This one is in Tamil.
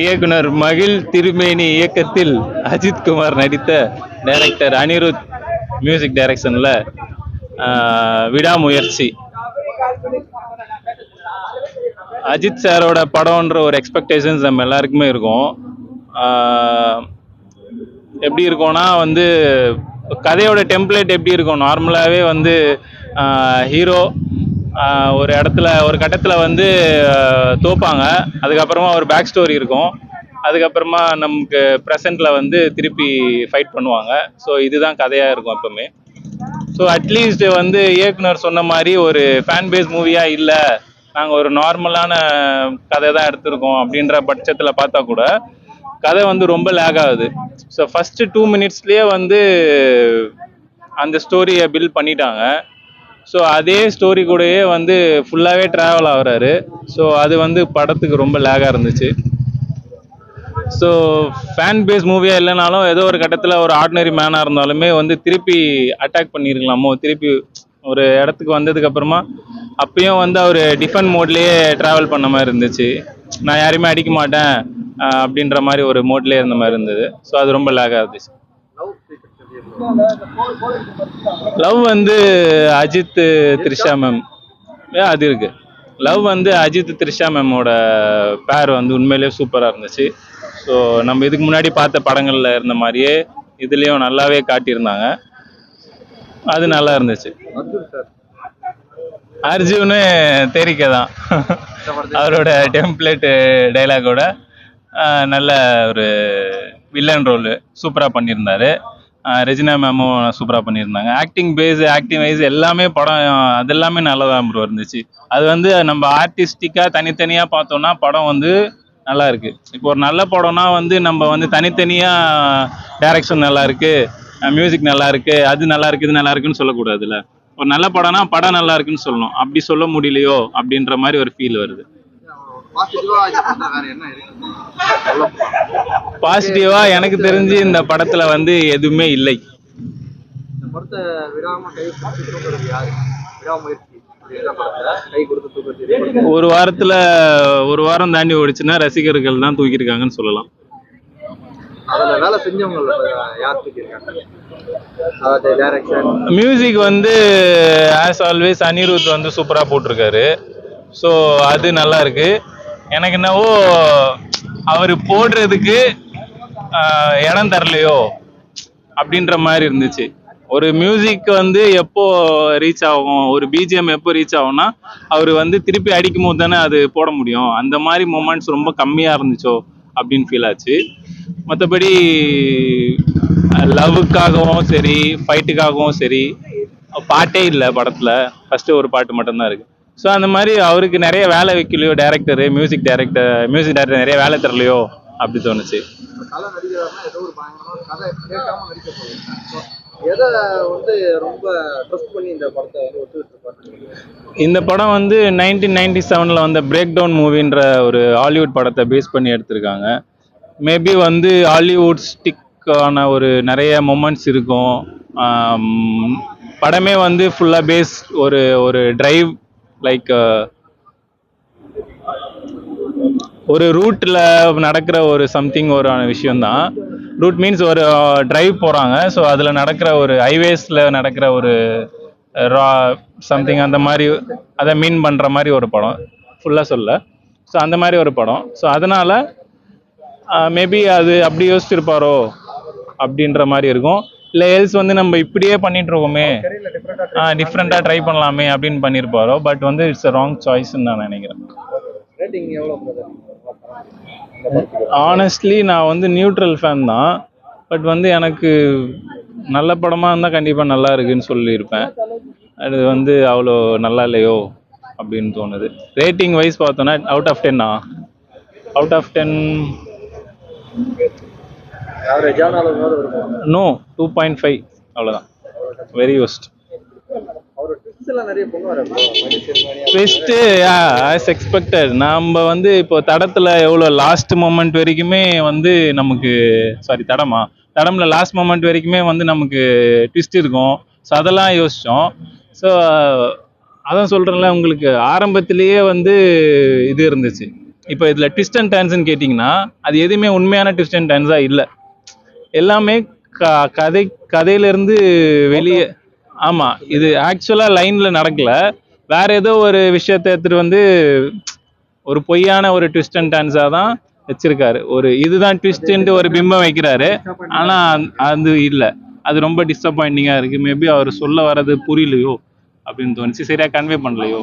இயக்குனர் மகிழ் திருமேனி இயக்கத்தில் அஜித் குமார் நடித்த டைரக்டர் அனிருத் மியூசிக் டைரக்ஷனில் விடாமுயற்சி. அஜித் சாரோட படம்ன்ற ஒரு எக்ஸ்பெக்டேஷன்ஸ் நம்ம எல்லாருக்குமே இருக்கும். எப்படி இருக்கும்னா வந்து கதையோட டெம்ப்ளேட் எப்படி இருக்கும்? நார்மலாகவே வந்து ஹீரோ ஒரு இடத்துல ஒரு கட்டத்தில் வந்து தோப்பாங்க. அதுக்கப்புறமா ஒரு பேக் ஸ்டோரி இருக்கும். அதுக்கப்புறமா நமக்கு ப்ரெசண்ட்டில் வந்து திருப்பி ஃபைட் பண்ணுவாங்க. ஸோ இதுதான் கதையாக இருக்கும் எப்பவுமே. ஸோ அட்லீஸ்ட் வந்து இயக்குனர் சொன்ன மாதிரி ஒரு ஃபேன் பேஸ் மூவியாக இல்லை. நாங்கள் ஒரு நார்மலான கதை தான் எடுத்திருக்கோம் அப்படின்ற பட்சத்தில் பார்த்தா கூட கதை வந்து ரொம்ப லேக் ஆகுது. ஸோ ஃபஸ்ட்டு டூ மினிட்ஸ்லேயே வந்து அந்த ஸ்டோரியை பில்ட் பண்ணிட்டாங்க. ஸோ அதே ஸ்டோரி கூடயே வந்து ஃபுல்லாகவே ட்ராவல் ஆகுறாரு. ஸோ அது வந்து படத்துக்கு ரொம்ப லேகாக இருந்துச்சு. ஸோ ஃபேன் பேஸ் மூவியாக இல்லைனாலும் ஏதோ ஒரு கட்டத்தில் ஒரு ஆர்டினரி மேனாக இருந்தாலுமே வந்து திருப்பி அட்டாக் பண்ணியிருக்கலாமோ திருப்பி ஒரு இடத்துக்கு வந்ததுக்கு அப்புறமா அப்பயும் வந்து அவர் டிஃபன் மோட்லேயே ட்ராவல் பண்ண மாதிரி இருந்துச்சு. நான் யாரையுமே அடிக்க மாட்டேன் அப்படின்ற மாதிரி ஒரு மோட்லேயே இருந்த மாதிரி இருந்தது. ஸோ அது ரொம்ப லேகாக இருந்துச்சு. லவ் வந்து அஜித் த்ரிஷா மேம் அது இருக்கு. லவ் வந்து அஜித் த்ரிஷா மேமோட பேர் வந்து உண்மையிலேயே சூப்பராக இருந்துச்சு. ஸோ நம்ம இதுக்கு முன்னாடி பார்த்த படங்களில் இருந்த மாதிரியே இதுலேயும் நல்லாவே காட்டியிருந்தாங்க. அது நல்லா இருந்துச்சு. அர்ஜுனு தெரிக்க தான். அவரோட டெம்ப்ளேட் டைலாகோட நல்ல ஒரு வில்லன் ரோல் சூப்பராக பண்ணியிருந்தாரு. ரெஜினா மேமும் சூப்பராக பண்ணியிருந்தாங்க. ஆக்டிங் பேஸ் ஆக்டிங் வைஸ் எல்லாமே படம் அது எல்லாமே நல்லதாக ப்ரோ இருந்துச்சு. அது வந்து நம்ம ஆர்டிஸ்டிக்காக தனித்தனியாக பார்த்தோம்னா படம் வந்து நல்லா இருக்கு. இப்போ ஒரு நல்ல படம்னா வந்து நம்ம வந்து தனித்தனியாக டைரக்ஷன் நல்லா இருக்கு மியூசிக் நல்லா இருக்கு அது நல்லா இருக்கு இது நல்லா இருக்குன்னு சொல்லக்கூடாதுல்ல. ஒரு நல்ல படம்னா படம் நல்லா இருக்குன்னு சொல்லணும். அப்படி சொல்ல முடியலையோ அப்படின்ற மாதிரி ஒரு ஃபீல் வருது. பாசிட்டிவா எனக்கு தெரிஞ்சு இந்த படத்துல வந்து எதுவுமே இல்லை. ஒரு வாரத்துல ஒரு வாரம் தாண்டி ஓடிச்சுன்னா ரசிகர்கள் தான் தூக்கியிருக்காங்கன்னு சொல்லலாம். மியூசிக் வந்து ஆஸ் ஆல்வேஸ் அனிருத் வந்து சூப்பராக போட்டிருக்காரு. ஸோ அது நல்லா இருக்கு. எனக்கு என்னவோ அவர் போடுறதுக்கு இடம் தரலையோ அப்படின்ற மாதிரி இருந்துச்சு. ஒரு மியூசிக் வந்து எப்போ ரீச் ஆகும் ஒரு பிஜிஎம் எப்போ ரீச் ஆகும்னா அவர் வந்து திருப்பி அடிக்கும் போது தானே அது போட முடியும். அந்த மாதிரி மூமெண்ட்ஸ் ரொம்ப கம்மியாக இருந்துச்சோ அப்படின்னு ஃபீல் ஆச்சு. மற்றபடி லவ்வுக்காகவும் சரி ஃபைட்டுக்காகவும் சரி பாட்டே இல்லை படத்தில். ஃபஸ்ட்டு ஒரு பாட்டு மட்டும்தான் இருக்குது ஸோ அந்த மாதிரி அவருக்கு நிறைய வேலை வைக்கலையோ director music director music director நிறைய வேலை தரலையோ அப்படி தோணுச்சு. இந்த படம் வந்து நைன்டீன் நைன்டி செவனில் வந்த பிரேக் டவுன் மூவின்ற ஒரு ஹாலிவுட் படத்தை பேஸ் பண்ணி எடுத்திருக்காங்க. மேபி வந்து ஹாலிவுட் ஸ்டிக்கான ஒரு நிறைய மொமெண்ட்ஸ் இருக்கும். படமே வந்து ஃபுல்லாக பேஸ் ஒரு ஒரு டிரைவ் லைக் uh, ஒரு ரூட்டில் நடக்கிற ஒரு சம்திங் ஒரு விஷயம்தான். ரூட் மீன்ஸ் ஒரு uh, டிரைவ் போகிறாங்க ஸோ அதில் நடக்கிற ஒரு ஹைவேஸில் நடக்கிற ஒரு uh, ரா சம்திங் அந்த மாதிரி அதை மீன் பண்ணுற மாதிரி ஒரு படம். ஃபுல்லாக சொல்ல ஸோ அந்த மாதிரி ஒரு படம். ஸோ அதனால் மேபி அது அப்படி யோசிச்சிருப்பாரோ அப்படின்ற மாதிரி இருக்கும். இல்லை எல்ஸ் வந்து நம்ம இப்படியே பண்ணிட்டு இருக்கோமே டிஃப்ரெண்ட்டாக ட்ரை பண்ணலாமே. அப்படின்னு பண்ணியிருப்பாரோ பட் வந்து இட்ஸ் ராங் சாய்ஸ்ன்னு நான் நினைக்கிறேன்? ஆனஸ்ட்லி நான் வந்து நியூட்ரல் ஃபேன் தான். பட் வந்து எனக்கு நல்ல படமாக இருந்தால் கண்டிப்பாக நல்லா இருக்குன்னு சொல்லியிருப்பேன். அது வந்து அவ்வளோ நல்லா இல்லையோ அப்படின்னு தோணுது. ரேட்டிங் வைஸ் பார்த்தோன்னா அவுட் ஆஃப் டென்னா அவுட் ஆஃப் டென் ஆவரேஜான அளவு இருக்கும் நோ டூ பாயிண்ட் ஃபைவ் அவ்வளோதான் very worst twist as expected நம்ம வந்து இப்போ தடத்தில் எவ்வளோ லாஸ்ட் மொமெண்ட் வரைக்குமே வந்து நமக்கு சாரி தடமா? தடம்ல லாஸ்ட் மொமெண்ட் வரைக்குமே வந்து நமக்கு ட்விஸ்ட் இருக்கும். ஸோ அதெல்லாம் யோசித்தோம் ஸோ அதான் சொல்கிறேன்ல உங்களுக்கு ஆரம்பத்திலேயே வந்து இது இருந்துச்சு. இப்போ இதில் ட்விஸ்ட் அண்ட் டர்ன்ஸ்னு கேட்டிங்கன்னா அது எதுவுமே உண்மையான ட்விஸ்ட் அண்ட் டர்ன்ஸாக இல்லை. எல்லாமே க கதை கதையிலேருந்து வெளியே ஆமாம் இது ஆக்சுவலாக லைனில் நடக்கல. வேற ஏதோ ஒரு விஷயத்தை எடுத்துகிட்டு வந்து ஒரு பொய்யான ஒரு ட்விஸ்ட் அண்ட் டான்ஸாக தான் வச்சிருக்காரு. ஒரு இதுதான் ட்விஸ்ட்ன்ட்டு ஒரு பிம்பம் வைக்கிறாரு. ஆனால் அது இல்லை. அது ரொம்ப டிசப்பாயிண்டிங்காக இருக்குது மேபி அவர் சொல்ல வர்றது புரியலையோ அப்படின்னு தோணுச்சு. சரியாக கன்வே பண்ணலையோ?